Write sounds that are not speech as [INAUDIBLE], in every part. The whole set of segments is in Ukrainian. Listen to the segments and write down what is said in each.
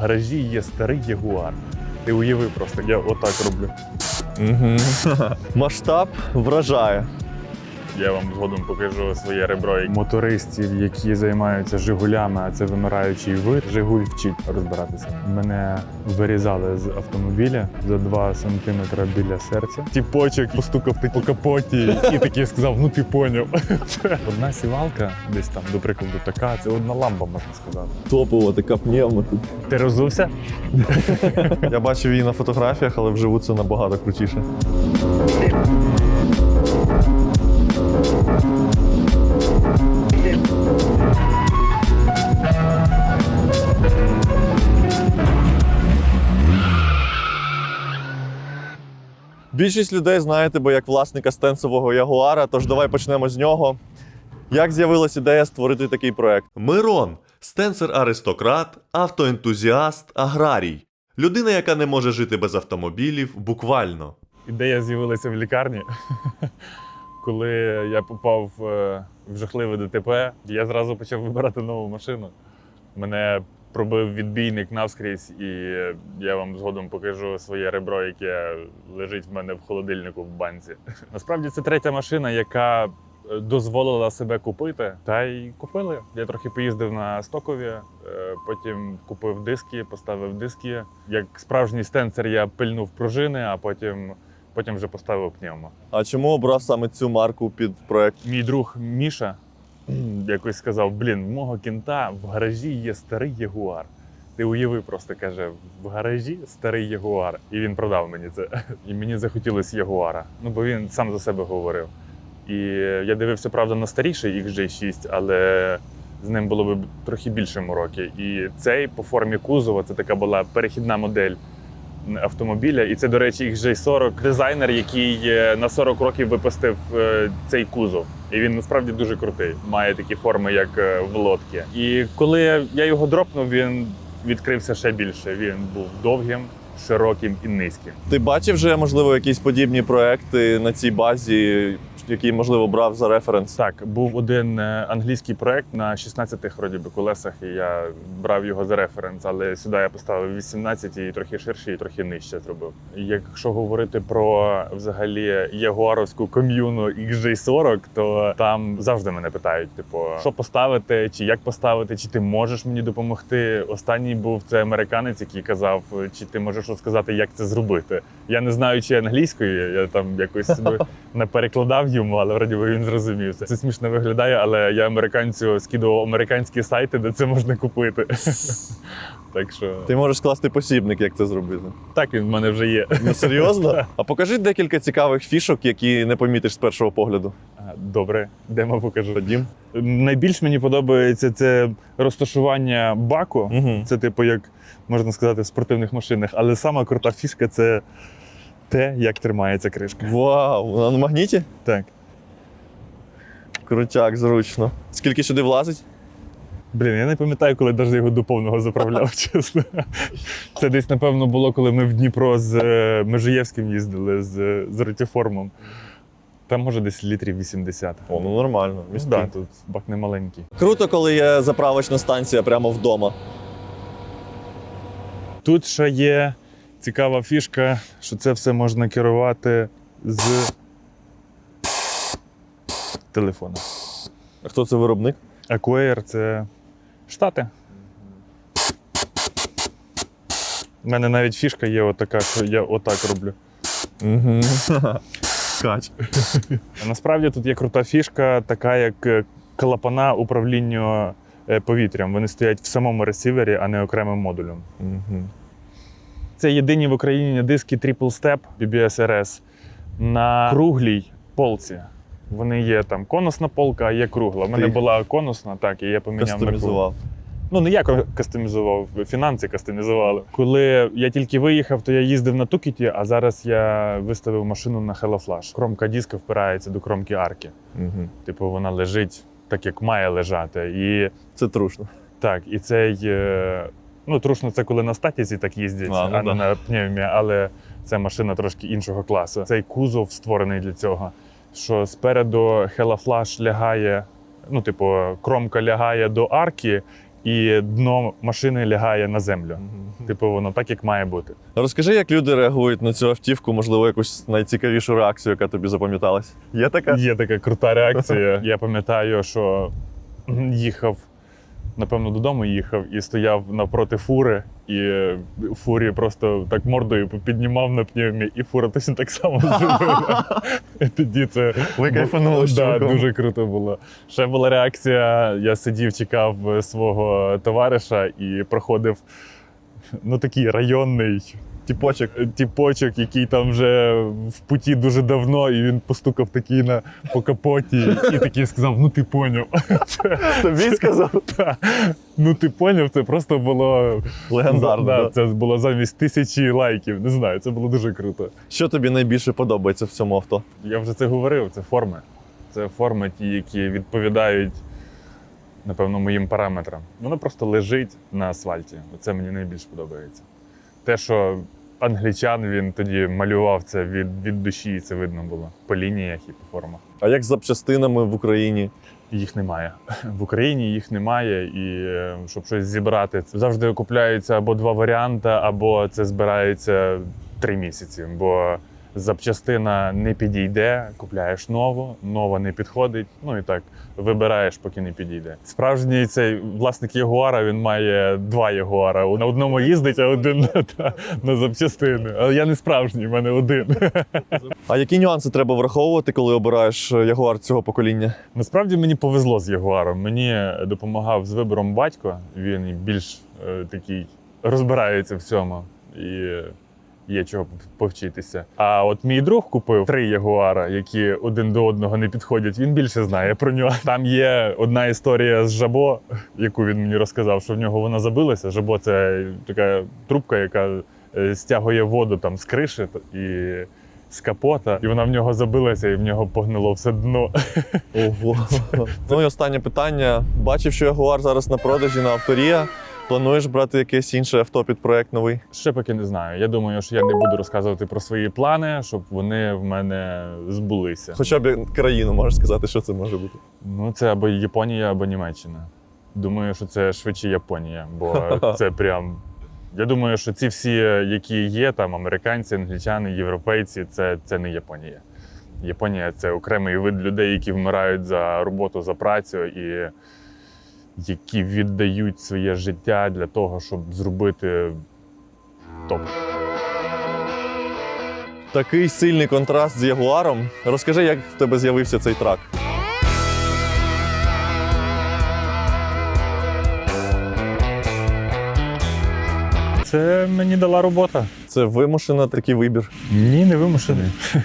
гаражі є старий ягуар. Ти уяви просто, я отак роблю. Угу. [LAUGHS] Масштаб вражає. Я вам згодом покажу своє ребро. Мотористів, які займаються Жигулями, а це вимираючий вид. Жигуль вчить розбиратися. Мене вирізали з автомобіля за 2 сантиметри біля серця. Тіпочок постукав по капоті і такий сказав: ну ти поняв. [LAUGHS] Одна сівалка, десь там, до прикладу, така, це одна лампа, можна сказати. Топова така пневма. Ти розувся? Я бачив її на фотографіях, але вживу це набагато крутіше. Більшість людей знає тебе як власника стенсового ягуара, тож давай почнемо з нього. Як з'явилась ідея створити такий проект? Мирон стенсер-аристократ, автоентузіаст, аграрій. Людина, яка не може жити без автомобілів, буквально. Ідея з'явилася в лікарні. [LAUGHS] Коли я попав е, в жахливе ДТП, я зразу почав вибирати нову машину. Мене пробив відбійник навскрізь, і я вам згодом покажу своє ребро, яке лежить в мене в холодильнику в банці. [LAUGHS] Насправді це третя машина, яка е, дозволила себе купити. Та й купили. Я трохи поїздив на стокові, е, потім купив диски, поставив диски. Як справжній стенсер я пильнув пружини, а потім, потім вже поставив пневмо. А чому обрав саме цю марку під проект? Мій друг Міша якось сказав: блін, мого кінта в гаражі є старий ягуар. Ти уяви просто каже, в гаражі старий ягуар. І він продав мені це. [LAUGHS] І мені захотілося ягуара. Ну бо він сам за себе говорив. І я дивився, правда, на старіший XJ6, але з ним було б трохи більше мороки. І цей по формі кузова це така була перехідна модель автомобіля. І це, до речі, XJ40 дизайнер, який е, на 40 років випустив е, цей кузов. І він насправді дуже крутий. Має такі форми, як е, в лодки. І коли я його дропнув, він відкрився ще більше. Він був довгим, широким і низьким. Ти бачив вже, можливо, якісь подібні проекти на цій базі, які, можливо, брав за референс? Так, був один е, англійський проект на 16 вроді би колесах, і я брав його за референс, але сюди я поставив 18 і трохи ширше, і трохи нижче зробив. Якщо говорити про взагалі ягуаровську ком'юну XJ40, то там завжди мене питають: типу, що поставити, чи як поставити, чи ти можеш мені допомогти. Останній був це американець, який казав, чи ти можеш розказати, як це зробити. Я не знаю, чи англійською, я там якось [LAUGHS] собі не перекладав йому, але вроді би він зрозумів це. Це смішно виглядає, але я американцю скидував американські сайти, де це можна купити. [LAUGHS] Так що Ти можеш скласти посібник, як це зробити. так він в мене вже є. Ну серйозно? [LAUGHS] А покажи декілька цікавих фішок, які не помітиш з першого погляду. Добре, демо покажу. Ходім. Найбільш мені подобається це розташування баку. Угу. Це, типу, як можна сказати, в спортивних машинах. Але сама крута фішка це те, як тримається кришка. Вау! Вона на магніті? Так. Крутяк, зручно. Скільки сюди влазить? Блін, я не пам'ятаю, коли навіть його до повного заправляв, [LAUGHS] чесно. Це десь, напевно, було, коли ми в Дніпро з е, Межиєвським їздили з, з ретіформом. Там може десь літрів 80. О, ну нормально. Ну, да, тут бак не маленький. Круто, коли є заправочна станція прямо вдома. Тут ще є цікава фішка, що це все можна керувати з телефона. А хто це виробник? Acquire – це Штати. У мене навіть фішка є отака, що я отак роблю. Угу. [LAUGHS] Кач. Насправді тут є крута фішка, така як е, клапана управління е, повітрям. Вони стоять в самому ресівері, а не окремим модулем. Угу. Це єдині в Україні диски Triple Step BBS RS на круглій полці. Вони є там конусна полка, а є кругла. У мене їх була конусна, так, і я поміняв на круглу. Ну, не я кастомізував, фінанси кастомізували. Коли я тільки виїхав, то я їздив на Тукіті, а зараз я виставив машину на Flash. Кромка диска впирається до кромки арки. Угу. Типу, вона лежить так, як має лежати. І Це трушно. так, і цей. Ну, трушно це коли на статізі так їздять, А, а, ну не да. на пневмі, але це машина трошки іншого класу. Цей кузов створений для цього, що спереду Flash лягає, ну, типу, кромка лягає до арки, і дно машини лягає на землю. Типу, воно так, як має бути. Розкажи, як люди реагують на цю автівку, можливо, якусь найцікавішу реакцію, яка тобі запам'яталась. Є така? Є така крута реакція. Я пам'ятаю, що їхав, напевно, додому їхав і стояв навпроти фури, і е, фурі просто так мордою піднімав на пневмі, і фура точно так само [LAUGHS] зробила. І Тоді це Ви кайфанули з да, чуваком. дуже круто було. Ще була реакція. Я сидів, чекав е, свого товариша і проходив ну, такий районний Тіпочок. тіпочок, який там вже в путі дуже давно, і він постукав такий на по капоті і такий сказав: Ну ти поняв. Це, [LAUGHS] Тобі сказав? [LAUGHS] та, ну ти поняв, це просто було Легендарно. Да, да. Це було замість тисячі лайків. Не знаю, це було дуже круто. Що тобі найбільше подобається в цьому авто? Я вже це говорив, це форми. Це форми, ті, які відповідають, напевно, моїм параметрам. Воно просто лежить на асфальті. Це мені найбільше подобається. Те, що англічан він тоді малював це від, від душі, і це видно було по лініях і по формах. А як з запчастинами в Україні? Їх немає. В Україні їх немає, і е, щоб щось зібрати, завжди купляються або два варіанти, або це збирається три місяці. Бо запчастина не підійде, купляєш нову, нова не підходить. Ну і так вибираєш, поки не підійде. Справжній цей власник Ягуара він має два Ягуара. На одному їздить, а один на, та- на запчастини. Але я не справжній, в мене один. А які нюанси треба враховувати, коли обираєш е, ягуар цього покоління? Насправді мені повезло з Ягуаром. Мені допомагав з вибором батько. Він більш е, такий розбирається в цьому і є чого повчитися. А от мій друг купив три Ягуара, які один до одного не підходять. Він більше знає про нього. [LAUGHS] Там є одна історія з жабо, яку він мені розказав, що в нього вона забилася. Жабо це така трубка, яка е, стягує воду там з криші і. З капота, і вона в нього забилася, і в нього погнило все дно. Ого. [LAUGHS] ну і останнє питання. Бачив, що ягуар зараз на продажі на авторія. Плануєш брати якесь інше авто під проект новий? Ще поки не знаю. Я думаю, що я не буду розказувати про свої плани, щоб вони в мене збулися. Хоча б країну можеш сказати, що це може бути. Ну, це або Японія, або Німеччина. Думаю, що це швидше Японія, бо [LAUGHS] це прям. Я думаю, що ці всі, які є, там американці, англічани, європейці, це, це не Японія. Японія це окремий вид людей, які вмирають за роботу, за працю і які віддають своє життя для того, щоб зробити топ. Такий сильний контраст з ягуаром. Розкажи, як в тебе з'явився цей трак. Це мені дала робота. Це вимушено такий вибір. Ні, не вимушений. [LAUGHS]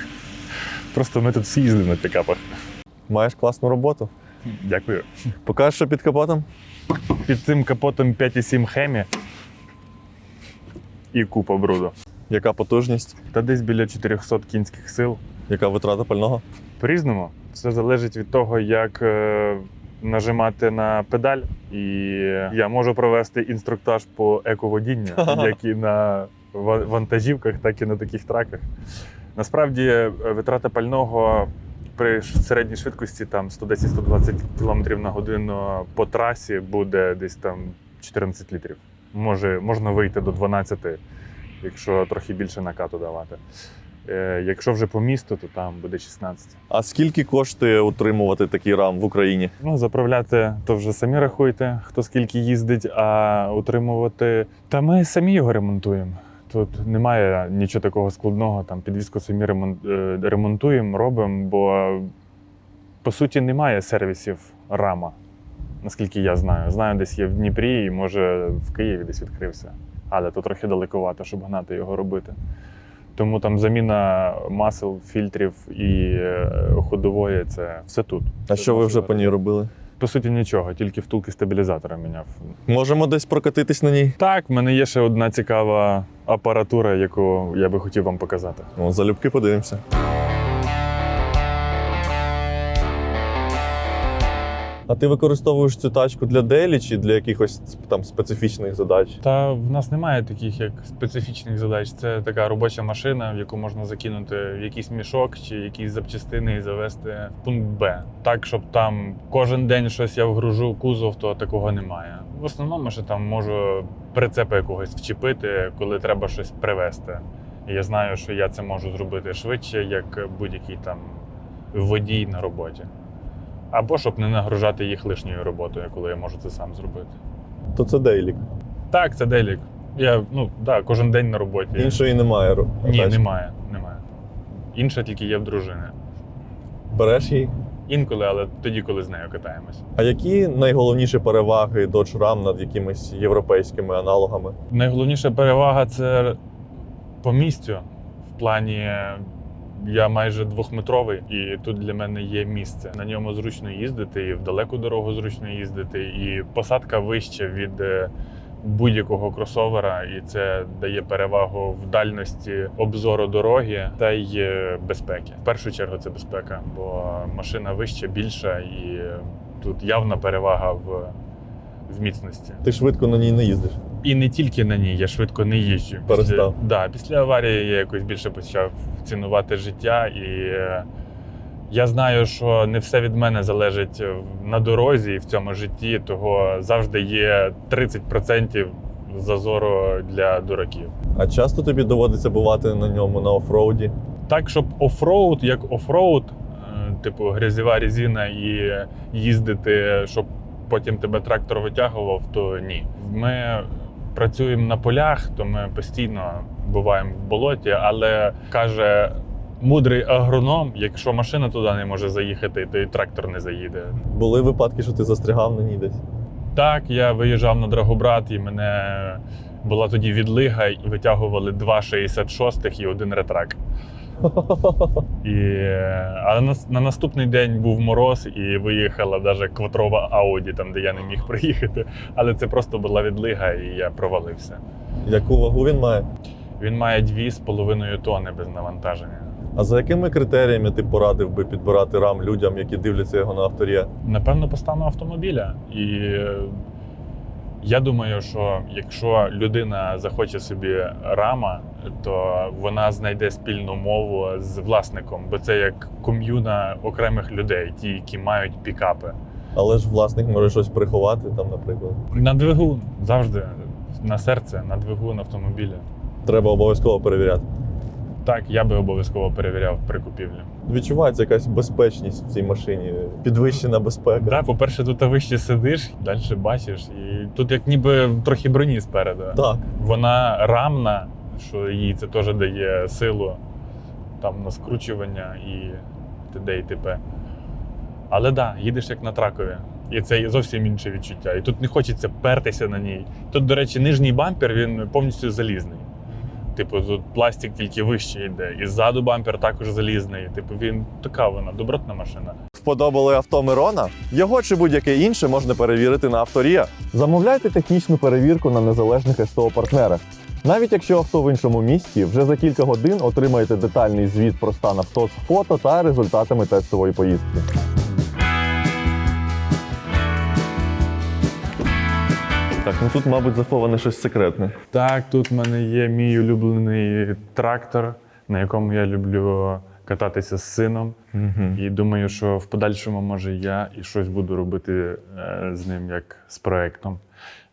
Просто ми тут всі їздимо на пікапах. Маєш класну роботу. Дякую. Покажеш, що під капотом? Під цим капотом 5,7 хемі і купа бруду. Яка потужність, Та десь біля 400 кінських сил. яка витрата пального? По-різному. Все залежить від того, як е, нажимати на педаль. І я можу провести інструктаж по еководінню, [LAUGHS] як і на вантажівках, так і на таких траках. Насправді, е, витрата пального при середній швидкості там 110-120 км на годину по трасі буде десь там 14 літрів. Може, можна вийти до 12, якщо трохи більше накату давати. Е, якщо вже по місту, то там буде 16. А скільки коштує утримувати такий рам в Україні? Ну, заправляти то вже самі рахуйте, хто скільки їздить, а утримувати. Та ми самі його ремонтуємо. Тут немає нічого такого складного. Там підвізку самі е, ремонтуємо, робимо, бо по суті немає сервісів рама, наскільки я знаю. Знаю, десь є в Дніпрі і може в Києві десь відкрився. Але то трохи далековато, щоб гнати його робити. Тому там заміна масел, фільтрів і е, ходової це все тут. А Це що ви вже по ній робили? По суті, нічого, тільки втулки стабілізатора міняв. Можемо десь прокатитись на ній? Так, в мене є ще одна цікава апаратура, яку я би хотів вам показати. Ну, залюбки подивимося. А ти використовуєш цю тачку для делі чи для якихось там специфічних задач? Та в нас немає таких як специфічних задач. Це така робоча машина, в яку можна закинути в якийсь мішок чи якісь запчастини і завести в пункт Б. Так, щоб там кожен день щось я вгружу в кузов, то такого немає. В основному ще там можу прицепа якогось вчепити, коли треба щось привезти. Я знаю, що я це можу зробити швидше, як будь-який там водій на роботі. Або щоб не нагружати їх лишньою роботою, коли я можу це сам зробити. То це дейлік. Так, це делік. Я ну да, кожен день на роботі. Іншої немає. Ні, тачки. немає, немає. Інша тільки є в дружини. Береш її. Інколи, але тоді, коли з нею катаємось. А які найголовніші переваги Dodge Ram над якимись європейськими аналогами? Найголовніша перевага це по місцю. В плані я майже двохметровий, і тут для мене є місце. На ньому зручно їздити, і в далеку дорогу зручно їздити, і посадка вища від е, будь-якого кросовера, і це дає перевагу в дальності обзору дороги та й е, безпеки. В першу чергу це безпека, бо машина вища, більша, і тут явна перевага в, в міцності. Ти швидко на ній не їздиш. І не тільки на ній, я швидко не їжджу. Перестав. Після, да, після аварії я якось більше почав цінувати життя, і е, я знаю, що не все від мене залежить на дорозі і в цьому житті, того завжди є 30% зазору для дураків. А часто тобі доводиться бувати на ньому на офроуді? Так, щоб офроуд, як офроуд, е, типу грязєва резина і їздити, щоб потім тебе трактор витягував, то ні. Ми працюємо на полях, то ми постійно буваємо в болоті, але каже. Мудрий агроном, якщо машина туди не може заїхати, то і трактор не заїде. Були випадки, що ти застрягав на ній десь? Так, я виїжджав на Драгобрат, і мене була тоді відлига, і витягували два 66-х і один ретрак. І, а на, на наступний день був мороз, і виїхала навіть квадрова Ауді, там, де я не міг приїхати. Але це просто була відлига, і я провалився. Яку вагу він має? Він має 2,5 тонни без навантаження. А за якими критеріями ти порадив би підбирати рам людям, які дивляться його на авторія? Напевно, по стану автомобіля. І я думаю, що якщо людина захоче собі рама, то вона знайде спільну мову з власником, бо це як ком'юна окремих людей, ті, які мають пікапи. Але ж власник може щось приховати там, наприклад. На двигун завжди на серце, на двигун автомобіля. Треба обов'язково перевіряти. Так, я би обов'язково перевіряв при купівлі. Відчувається якась безпечність в цій машині, підвищена безпека. Так, по-перше, тут вище сидиш, далі бачиш, і тут як ніби трохи броні спереду. Так. Вона рамна, що їй це теж дає силу там на скручування і т.д. і т.п. Але так, да, їдеш як на тракові. І це зовсім інше відчуття. І тут не хочеться пертися на ній. Тут, до речі, нижній бампер він повністю залізний. Типу, тут пластик тільки вище йде. І ззаду бампер також залізний. Типу, він така вона добротна машина. Вподобали авто Мирона? Його чи будь-яке інше можна перевірити на авторія. Замовляйте технічну перевірку на незалежних СТО партнерах. Навіть якщо авто в іншому місті, вже за кілька годин отримаєте детальний звіт про стан авто з фото та результатами тестової поїздки. Так, ну тут, мабуть, заховане щось секретне. Так, тут в мене є мій улюблений трактор, на якому я люблю кататися з сином. Угу. І думаю, що в подальшому, може, я і щось буду робити е, з ним як з проектом.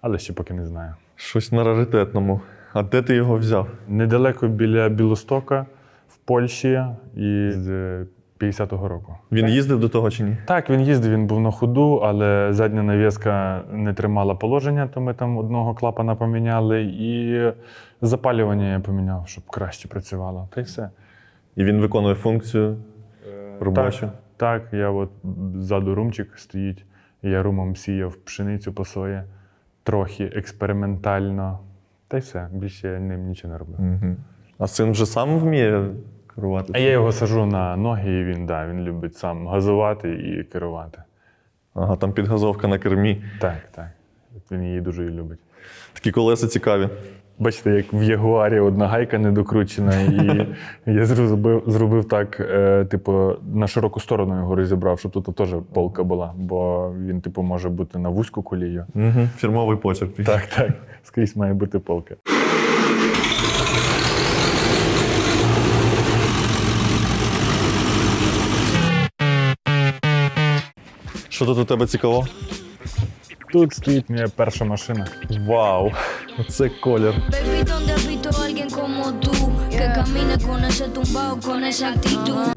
Але ще поки не знаю. Щось на раритетному. А де ти його взяв? Недалеко біля Білостока в Польщі і з 50-го року. Він їздив до того чи ні? Так, він їздив, він був на ходу, але задня навіска не тримала положення, то ми там одного клапана поміняли, і запалювання я поміняв, щоб краще працювало. Та й все. І він виконує функцію робочу. Так, так, я от ззаду румчик стоїть, я румом сіяв пшеницю по своє, трохи експериментально. Та й все, більше я ним нічого не роблю. Угу. А син вже сам вміє керувати? А я його сажу на ноги, і він, да, він любить сам газувати і керувати. Ага, там підгазовка на кермі. Так, так. Він її дуже і любить. Такі колеса цікаві. Бачите, як в Ягуарі одна гайка недокручена, і [LAUGHS] я зробив, зробив так, е, типу, на широку сторону його розібрав, щоб тут теж полка була, бо він, типу, може бути на вузьку колію. Угу. Фірмовий почерк. Так, так. Скрізь має бути полка. Що тут у тебе цікаво? Тут стоїть моя перша машина. Вау! Це колір.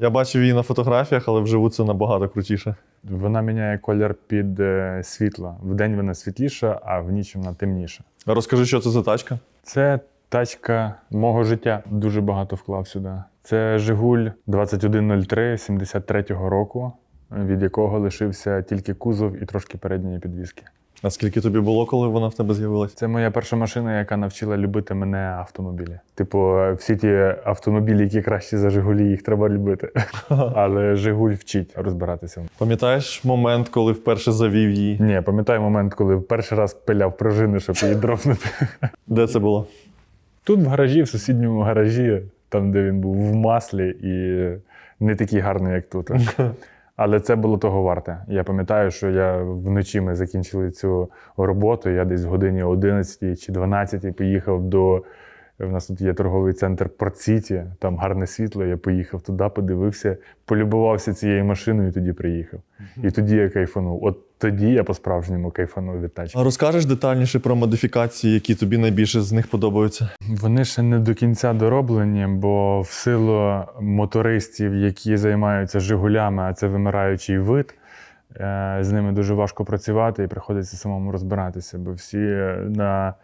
Я бачив її на фотографіях, але вживу це набагато крутіше. Вона міняє колір під е, світло. Вдень вона світліша, а в ніч вона темніша. Розкажи, що це за тачка? Це тачка мого життя. Дуже багато вклав сюди. Це Жигуль 2103 73-го року, від якого лишився тільки кузов і трошки передньої підвіски. А скільки тобі було, коли вона в тебе з'явилась? Це моя перша машина, яка навчила любити мене автомобілі. Типу, всі ті автомобілі, які кращі за Жигулі, їх треба любити. Але Жигуль вчить розбиратися. Пам'ятаєш момент, коли вперше завів її? Ні, пам'ятаю момент, коли перший раз пиляв пружини, щоб її дропнути. Де це було? Тут в гаражі, в сусідньому гаражі, там, де він був в маслі, і не такий гарний, як тут. [LAUGHS] Але це було того варте. Я пам'ятаю, що я вночі ми закінчили цю роботу. Я десь в годині 11 чи 12 поїхав до. У нас тут є торговий центр Порт-Сіті, там гарне світло. Я поїхав туди, подивився, полюбувався цією машиною і тоді приїхав. І тоді я кайфанув. От тоді я по-справжньому кайфанув від тачки. А розкажеш детальніше про модифікації, які тобі найбільше з них подобаються? Вони ще не до кінця дороблені, бо в силу мотористів, які займаються Жигулями, а це вимираючий вид, е, з ними дуже важко працювати і приходиться самому розбиратися, бо всі на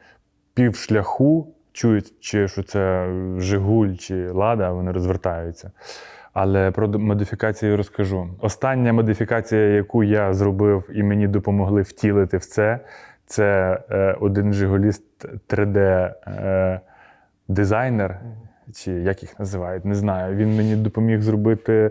півшляху чують, чи що це Жигуль чи Лада, вони розвертаються. Але про модифікації розкажу. Остання модифікація, яку я зробив і мені допомогли втілити в це, це е, один жигуліст 3D е, дизайнер, чи як їх називають, не знаю. Він мені допоміг зробити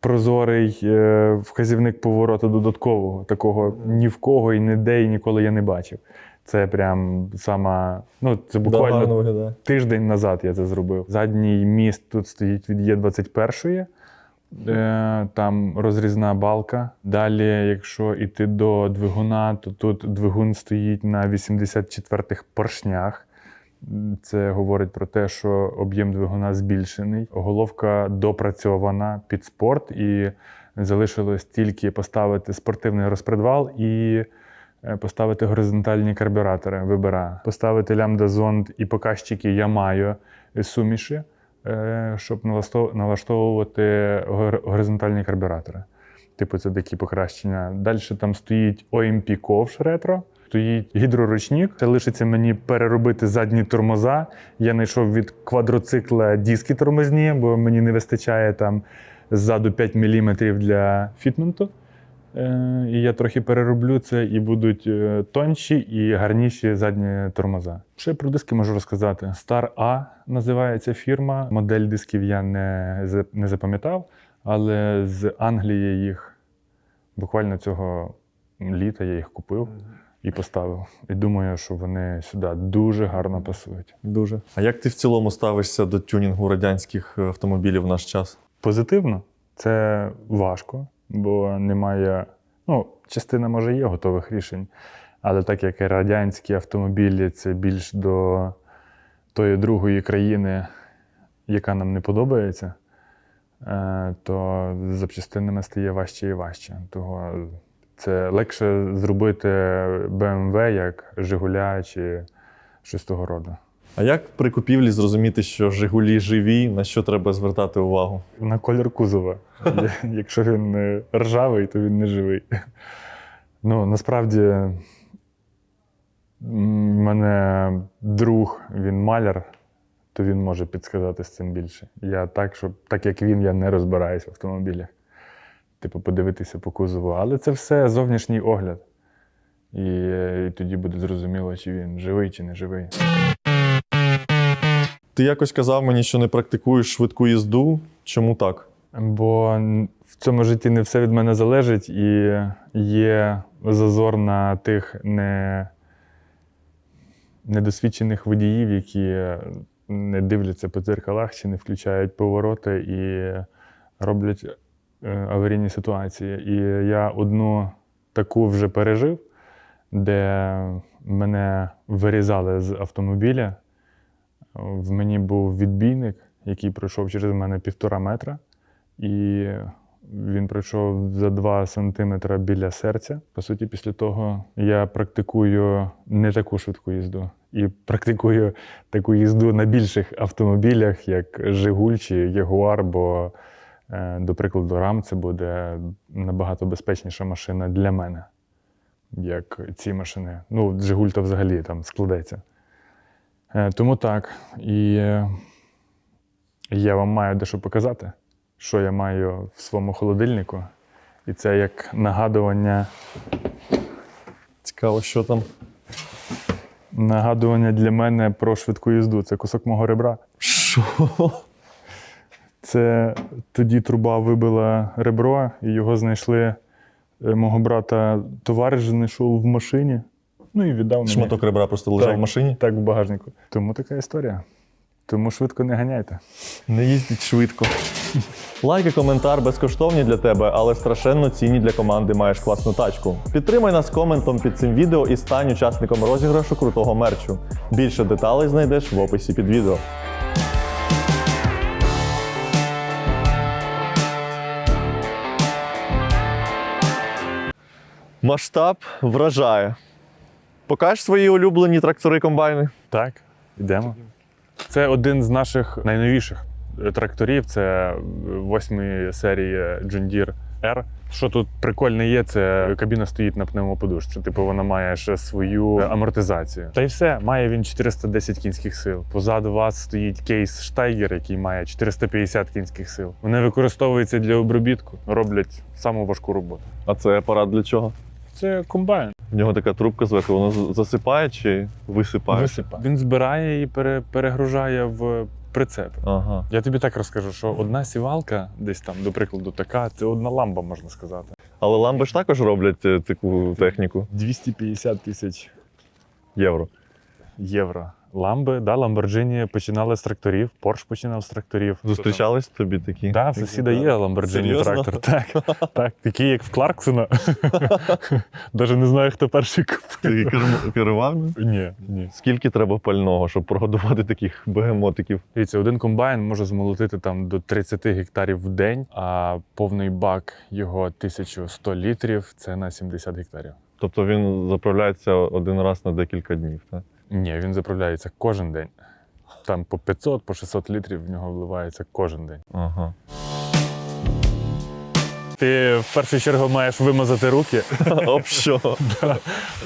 прозорий е, вказівник повороту додаткового. Такого ні в кого і ніде, і ніколи я не бачив. Це прям сама, ну це буквально гарно виглядає. тиждень назад я це зробив. Задній міст тут стоїть від Є21. Е, там розрізна балка. Далі, якщо йти до двигуна, то тут двигун стоїть на 84-х поршнях. Це говорить про те, що об'єм двигуна збільшений. Головка допрацьована під спорт, і залишилось тільки поставити спортивний розпредвал і поставити горизонтальні карбюратори. Вибираю. Поставити лямбда-зонд і показчики я маю суміші, е, щоб налаштов- налаштовувати гор- горизонтальні карбюратори. Типу, це такі покращення. Далі там стоїть OMP ковш ретро, стоїть гідроручник. Це лишиться мені переробити задні тормоза. Я знайшов від квадроцикла диски тормозні, бо мені не вистачає там ззаду 5 мм для фітменту. Е, І я трохи перероблю це, і будуть е, тонші і гарніші задні тормоза. Ще про диски можу розказати. Star A називається фірма. Модель дисків я не, не запам'ятав, але з Англії їх буквально цього літа я їх купив і поставив. І думаю, що вони сюди дуже гарно пасують. Дуже. А як ти в цілому ставишся до тюнінгу радянських автомобілів в наш час? Позитивно, це важко, бо немає. Ну, частина може є готових рішень, але так як і радянські автомобілі це більш до тої другої країни, яка нам не подобається, е, то з запчастинами стає важче і важче. Того це легше зробити BMW як Жигуля чи щось того роду. А як при купівлі зрозуміти, що Жигулі живі, на що треба звертати увагу? На колір кузова. [LAUGHS] Якщо він ржавий, то він не живий. Ну, насправді, в мене друг, він маляр, то він може підсказати з цим більше. Я так, щоб, так як він, я не розбираюся в автомобілях. Типу, подивитися по кузову. Але це все зовнішній огляд. І, е, і тоді буде зрозуміло, чи він живий, чи не живий. Ти якось казав мені, що не практикуєш швидку їзду. Чому так? Бо в цьому житті не все від мене залежить, і є зазор на тих не... недосвідчених водіїв, які не дивляться по дзеркалах чи не включають повороти і роблять е, аварійні ситуації. І я одну таку вже пережив, де мене вирізали з автомобіля. В мені був відбійник, який пройшов через мене півтора метра. І Він пройшов за 2 сантиметри біля серця. По суті, після того я практикую не таку швидку їзду. І практикую таку їзду на більших автомобілях, як Жигуль чи Ягуар, бо, е, до прикладу, Рам це буде набагато безпечніша машина для мене, як ці машини. Ну, Жигуль то взагалі там складеться. Е, Тому так. І е, я вам маю дещо показати, що я маю в своєму холодильнику. І це як нагадування, Цікаво, що там. нагадування для мене про швидку їзду. Це кусок мого ребра. Що? Це тоді труба вибила ребро, і його знайшли. е, Мого брата товариш знайшов в машині. Ну і віддав мені. Шматок ребра просто лежав Так. в машині. Так, в багажнику. Тому така історія. Тому швидко не ганяйте. Не їздить швидко. Лайк і коментар безкоштовні для тебе, але страшенно цінні для команди маєш класну тачку. Підтримай нас коментом під цим відео і стань учасником розіграшу крутого мерчу. Більше деталей знайдеш в описі під відео. Масштаб вражає. Покаж свої улюблені трактори комбайни. Так, йдемо. Це один з наших найновіших тракторів. Це восьмої серії John Deere R. Що тут прикольне є, це кабіна стоїть на пневмоподушці. Типу вона має ще свою амортизацію. Та й все, має він 410 кінських сил. Позаду вас стоїть кейс Штайгер, який має 450 кінських сил. Вони використовуються для обробітку, роблять саму важку роботу. А це апарат для чого? Це комбайн. В нього така трубка зверху, воно засипає чи висипає? Висипає. Він збирає і пере- перегружає в прицеп. Ага. Я тобі так розкажу, що одна сівалка, десь там, до прикладу, така, це одна ламба, можна сказати. Але ламби ж також роблять е, таку техніку 250 тисяч євро. євро. Ламби, да, Lamborghini починали з тракторів, Porsche починав з тракторів. Зустрічались тобі такі? Да, в сусіда є Серйозно? трактор. Так, так, такий, як в Кларксона. [LAUGHS] Навіть не знаю, хто перший купив. Ти керм- керував? ним? Ні, ні. Скільки треба пального, щоб прогодувати таких бегемотиків? Дивіться, один комбайн може змолотити там до 30 гектарів в день, а повний бак його 1100 літрів це на 70 гектарів. Тобто він заправляється один раз на декілька днів, так? Ні, він заправляється кожен день. Там по 500, по 600 літрів в нього вливається кожен день. Ага. Ти в першу чергу маєш вимазати руки [LAUGHS] Об що?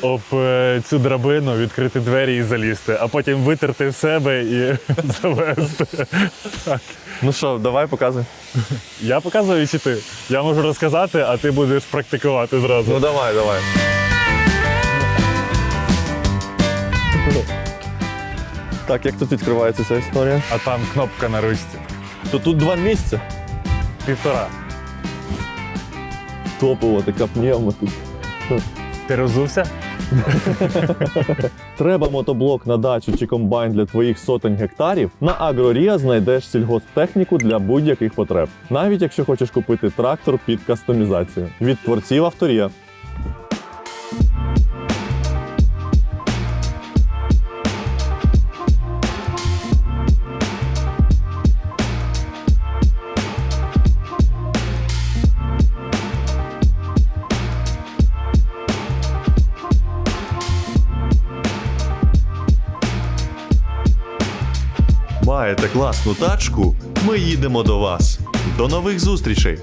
об е, цю драбину, відкрити двері і залізти, а потім витерти в себе і [LAUGHS] завести. Так. Ну що, давай показуй. Я показую чи ти? Я можу розказати, а ти будеш практикувати зразу. Ну давай, давай. Так, як тут відкривається ця історія? А там кнопка на ручці. То тут два місця. Півтора. Топова така пневма тут. Ти розувся? [LAUGHS] Треба мотоблок на дачу чи комбайн для твоїх сотень гектарів. На Агрорія знайдеш сільгосптехніку для будь-яких потреб, навіть якщо хочеш купити трактор під кастомізацію. Від творців авторія. Класну тачку? Ми їдемо до вас. До нових зустрічей!